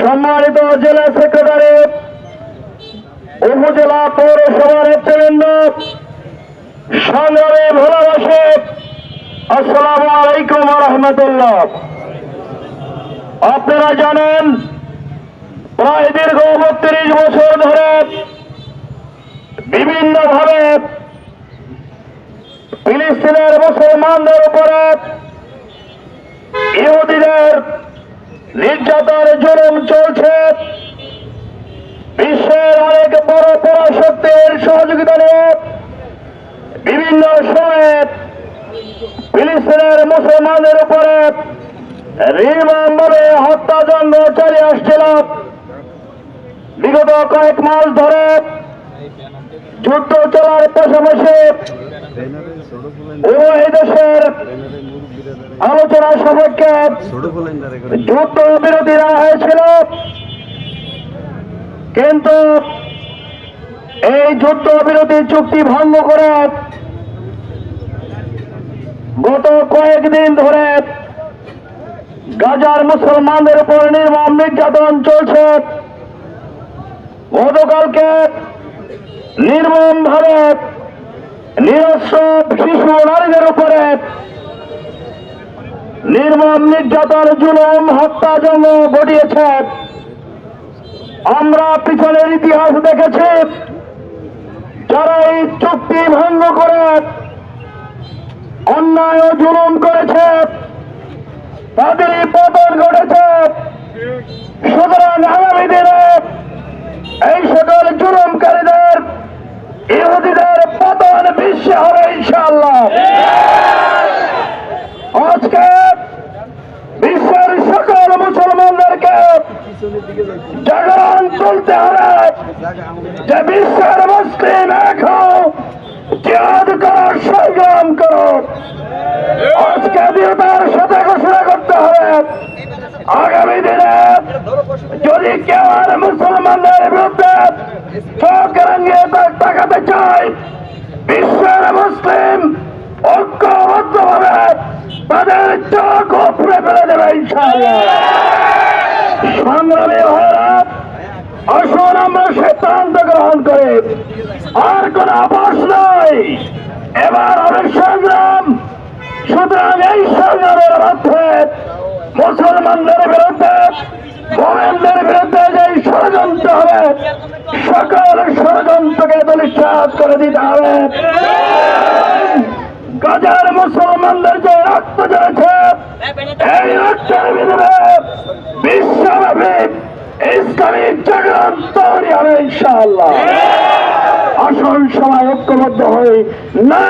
সম্মানিত জেলা সেক্রেটারি, উপজেলা পৌরসভার নেতৃবৃন্দ, সংগ্রামী ভালোবাসে, আসসালামু আলাইকুম রহমতুল্লাহ। আপনারা জানেন, প্রায় দীর্ঘ বত্রিশ বছর ধরে বিভিন্নভাবে ফিলিস্তিনের মুসলমানদের উপরে ইহুদিদের নির্যাতন জুলুম চলছে। বিশ্বের অনেক বড় পরাশক্তির সহযোগিতা নিয়ে বিভিন্ন সময়ে ফিলিস্তিনের মুসলমানদের উপরে নির্মমভাবে হত্যাযজ্ঞ চালিয়ে আসছিল। বিগত কয়েক মাস ধরে যুদ্ধ চলার পাশাপাশি উভয় দেশের আলোচনা সাপেক্ষে যুদ্ধ দেওয়া হয়েছিল। কিন্তু এই যুদ্ধ বিরতি চুক্তি ভঙ্গ করে গত কয়েকদিন ধরে গাজার মুসলমানদের উপর নির্মম নির্যাতন চলছে। গতকালকে নির্মম ভাবে নিরস্ত্র শিশু নারীদের উপরে নির্মম, নির্যাতন, জুলুম হত্যাযজ্ঞ ঘটিয়েছে আমরা পিছনের ইতিহাস দেখেছি, যারা এই চুক্তি ভঙ্গ করে, অন্যায় জুলুম করেছে, তাদেরই পতন ঘটেছে। সুতরাং আগামী দিনে এই সকল জুলুমকারীদের, ইহুদিদের পতন বিশ্বে হবে, ইনশাআল্লাহ আজকে বিশ্বের সকল মুসলমানদেরকে জাগরণ তুলতে হবে যে বিশ্বের মুসলিম জিহাদ করো সংগ্রাম করো আজকে দৃঢ়তার সাথে ঘোষণা করতে হবে। আগামী দিনে যদি কেউ আর মুসলমানদের বিরুদ্ধে চোখ রাঙিয়ে তাকাতে চায়, বিশ্বের মুসলিম ঐক্যবদ্ধ ভাবে তাদের চোখ উপরে ফেলে দেবে, ইনশাআল্লাহ। সংগ্রামী ভাইরা আসুন আমরা সিদ্ধান্ত গ্রহণ করে। আর কোন আবাস নয় এবার হবে সংগ্রাম। সুতরাং এই সংগ্রামের মধ্যে মুসলমানদের বিরুদ্ধে মোমেনদের বিরুদ্ধে যে ষড়যন্ত্র হবে, সকল ষড়যন্ত্রকে দলিশ্বাস করে দিতে হবে। গাজার মুসলমানদের যে রক্ত ঝরেছে এই রক্তের বিনিময়ে আসল সময় ঐক্যবদ্ধ হয়ে না